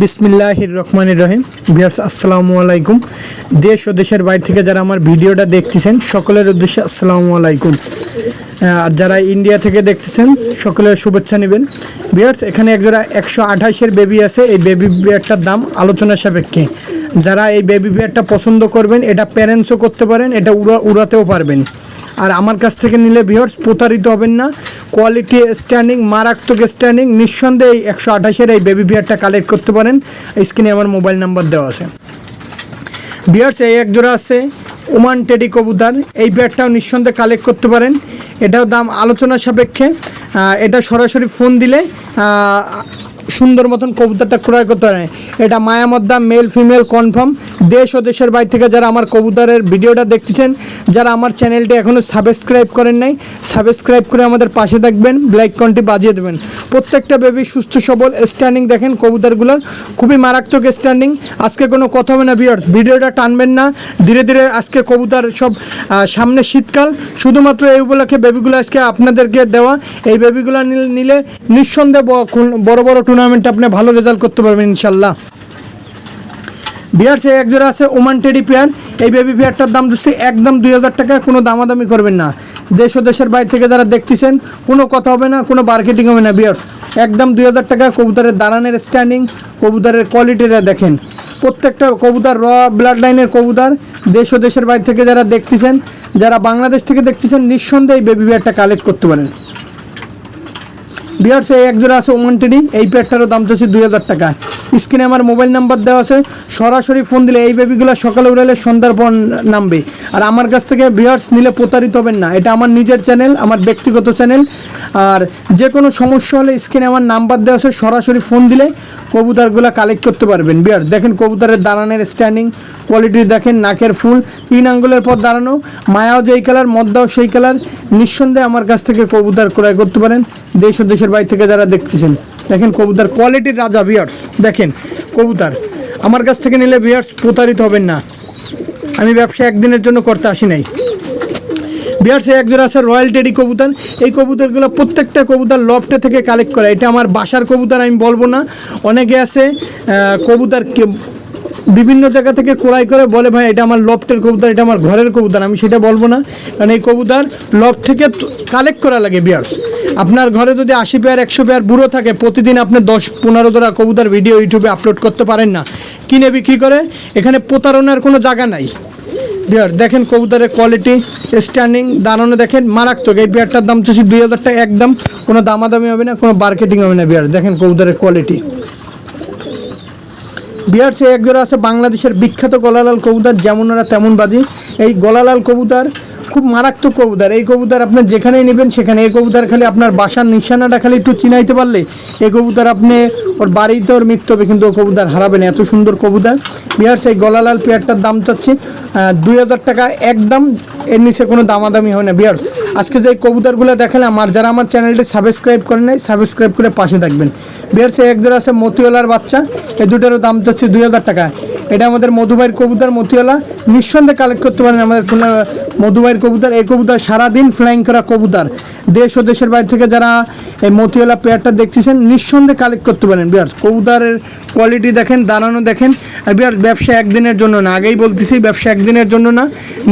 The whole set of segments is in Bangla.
বিসমিল্লাহির রহমানির রহিম। বিয়ার্স, আসসালামু আলাইকুম। দেশ ও দেশের বাইরে থেকে যারা আমার ভিডিওটা দেখতেছেন, সকলের উদ্দেশ্যে আসসালামু আলাইকুম। আর যারা ইন্ডিয়া থেকে দেখতেছেন, সকলের শুভেচ্ছা নেবেন। বিয়ার্স, এখানে এক একজোড়া একশো আঠাশের বেবি আছে। এই বেবি বিয়ারটার দাম আলোচনা সাপেক্ষে। যারা এই বেবি বিয়ারটা পছন্দ করবেন, এটা প্যারেন্টসও করতে পারেন, এটা উড়া উড়াতেও পারবেন। আর আমার কাছ থেকে নিলে ভিওর্স প্রতারিত হবেন না। কোয়ালিটি স্ট্যান্ডিং মারাত্মক স্ট্যান্ডিং নিঃসন্দেহে একশো আঠাশের এই বেবি বিয়ারটা কালেক্ট করতে পারেন। স্ক্রিনে আমার মোবাইল নাম্বার দেওয়া আছে। বিয়ার্স এই এক জোড়া আছে ওমান টেডি কবুতার এই ব্যাটটাও নিঃসন্দেহে কালেক্ট করতে পারেন। এটাও দাম আলোচনা সাপেক্ষে। এটা সরাসরি ফোন দিলে সুন্দর মতন কবুতরটা ক্রয় করতে পারেন এটা মায়ামদ্দা মেল ফিমেল কনফার্ম দেশ ও দেশের বাইরে থেকে যারা আমার কবুতরের ভিডিওটা দেখতেছেন, যারা আমার চ্যানেলটি এখনও সাবস্ক্রাইব করেন নাই সাবস্ক্রাইব করে আমাদের পাশে থাকবেন ব্ল্যাক কনটি বাজিয়ে দেবেন। প্রত্যেকটা বেবি সুস্থ, সবল স্ট্যান্ডিং দেখেন কবুতরগুলোর। খুবই মারাত্মক স্ট্যান্ডিং আজকে কোনো কথা হবে না বিয়ার্স ভিডিওটা টানবেন না। ধীরে ধীরে আজকে কবুতর সব সামনে শীতকাল। শুধুমাত্র এই উপলক্ষে বেবিগুলো আজকে আপনাদেরকে দেওয়া। এই বেবিগুলো নিলে- নিঃসন্দেহে বড় বড় টুর্নামেন্টে আপনি ভালো রেজাল্ট করতে পারবেন ইনশাল্লাহ বিয়ার সে এক জোড়া আছে ওমান টেডি পেয়ার। এই বেবি পেয়ারটার দাম দিচ্ছে একদম দুই হাজার টাকা, কোনো দামাদামি করবেন না। দেশ ও দেশের বাইরে থেকে যারা দেখতেছেন, কোনো কথা হবে না, কোনো মার্কেটিং হবে না বিয়ার্স একদম দুই হাজার টাকা, কবুতরের দাঁড়ানের স্ট্যান্ডিং কবুতরের কোয়ালিটিটা দেখেন। প্রত্যেকটা কবুতর র ব্লাড লাইনের কবুতর, দেশ ও দেশের বাইরে থেকে যারা দেখতেছেন, যারা বাংলাদেশ থেকে দেখতেছেন, নিঃসন্দেহে এই বেবি পেয়ারটা কালেক্ট করতে পারেন। বিয়ার্স এই এক জোড়া আছে ওমান টেডি এই প্যাডটারও দাম চাচ্ছে দুই হাজার টাকা স্ক্রিনে আমার মোবাইল নাম্বার দেওয়া আছে, সরাসরি ফোন দিলে এই বেবিগুলো সকালে উড়ালে সন্ধ্যার পর নামবে। আর আমার কাছ থেকে বিয়ার্স নিলে প্রতারিত হবেন না। এটা আমার নিজের চ্যানেল আমার ব্যক্তিগত চ্যানেল আর যে কোনো সমস্যা হলে স্ক্রিনে আমার নাম্বার দেওয়া আছে, সরাসরি ফোন দিলে কবুতরগুলো কালেক্ট করতে পারবেন। বিয়ার দেখেন কবুতারের দাঁড়ানোর স্ট্যান্ডিং কোয়ালিটি দেখেন, নাকের ফুল, তিন আঙ্গুলের পর দাঁড়ানো, মায়াও যেই কালার মদ্দাও সেই কালার নিঃসন্দেহে আমার কাছ থেকে কবুতার ক্রয় করতে পারেন। দেশ ও দেশের বাইরে থেকে যারা দেখতেছেন। দেখেন কবুতার কোয়ালিটির রাজা বিয়ার্স দেখেন কবুতার, আমার কাছ থেকে নিলে বিয়ার্স প্রতারিত হবেন না। আমি ব্যবসা একদিনের জন্য করতে আসি নাই। বিয়ার্সে সে একজোড়া আছে রয়্যাল টেডি কবুতর। এই কবুতরগুলো প্রত্যেকটা কবুতর লফটে থেকে কালেক্ট করা। এটা আমার বাসার কবুতর, আমি বলব না। অনেকে আছে কবুতার বিভিন্ন জায়গা থেকে ক্রয় করে বলে, ভাই, এটা আমার লফটের কবুতর, এটা আমার ঘরের কবুতর। আমি সেটা বলব না, কারণ এই কবুতর লফট থেকে কালেক্ট করা লাগে বিয়ার্স আপনার ঘরে যদি আশি পেয়ার একশো পেয়ার বুড়ো থাকে, প্রতিদিন আপনি দশ, পনেরো ধরা কবুতর ভিডিও ইউটিউবে আপলোড করতে পারেন না। কিনে বিক্রি করে, এখানে প্রতারণার কোনো জায়গা নাই। বিয়ার দেখেন কবুতরের কোয়ালিটি স্ট্যান্ডিং দাঁড়ানো দেখেন মারাত্মক। এই বিয়ারটার দাম চাচ্ছি দুই হাজার টাকা, একদম কোনো দামাদামি হবে না, কোনো মার্কেটিং হবে না বিয়ার দেখেন কবুতরের কোয়ালিটি বিহার সে একজোড়া আছে বাংলাদেশের বিখ্যাত গলালাল কবুতার, যেমন ওরা তেমন বাজি। এই গলালাল কবুতর খুব মারাত্মক কবুতর। এই কবুতর আপনার যেখানেই নেবেন সেখানে। এই কবুতর খালি আপনার বাসার নিশানাটা খালি একটু চিনাইতে পারলে, এই কবুতর আপনি ওর বাড়িতে ওর মৃত্যু হবে, কিন্তু ও কবুতর হারাবেন এত সুন্দর কবুতর। বিহার সেই গলালাল পেয়ারটার দাম চাচ্ছি দুই হাজার টাকা একদম। এর নিচে কোনো দামাদামি হয় না। বিহার আজকে যে কবুতরগুলো দেখালাম, আর যারা আমার চ্যানেলটি সাবস্ক্রাইব করে নেয় সাবস্ক্রাইব করে পাশে থাকবেন। বিহার সেই একজন আছে মতিওয়ালার বাচ্চা। এই দুটারও দাম চাচ্ছে দুই হাজার টাকা। এটা আমাদের মধুবাইয়ের কবুতর মতিওয়ালা। নিঃসন্দেহে কালেক্ট করতে পারেন। আমাদের মধুবাইয়ের কবুতর, এই কবুতর সারাদিন ফ্লাইং করা কবুতর। দেশ ও দেশের বাইরে থেকে যারা এই মতিওয়ালা পেয়ারটা দেখতেছেন, নিঃসন্দেহে কালেক্ট করতে পারেন। বিহার কবুতরের কোয়ালিটি দেখেন দাঁড়ানো দেখেন। আর বিহার ব্যবসা একদিনের জন্য না, আগেই বলতেছি, ব্যবসা একদিনের জন্য না।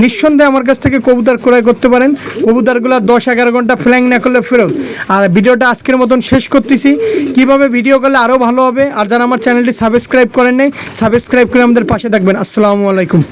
নিঃসন্দেহে আমার কাছ থেকে কবুতর ক্রয় করতে পারেন। কবুতরগুলো দশ এগারো ঘণ্টা ফ্ল্যাং না করলে ফেরত। আর ভিডিওটা আজকের মতন শেষ করতেছি। কীভাবে ভিডিও করলে আরও ভালো হবে, আর যারা আমার চ্যানেলটি সাবস্ক্রাইব করেন নাই সাবস্ক্রাইব করে আমাদের পাশে থাকবেন। আসসালামু আলাইকুম।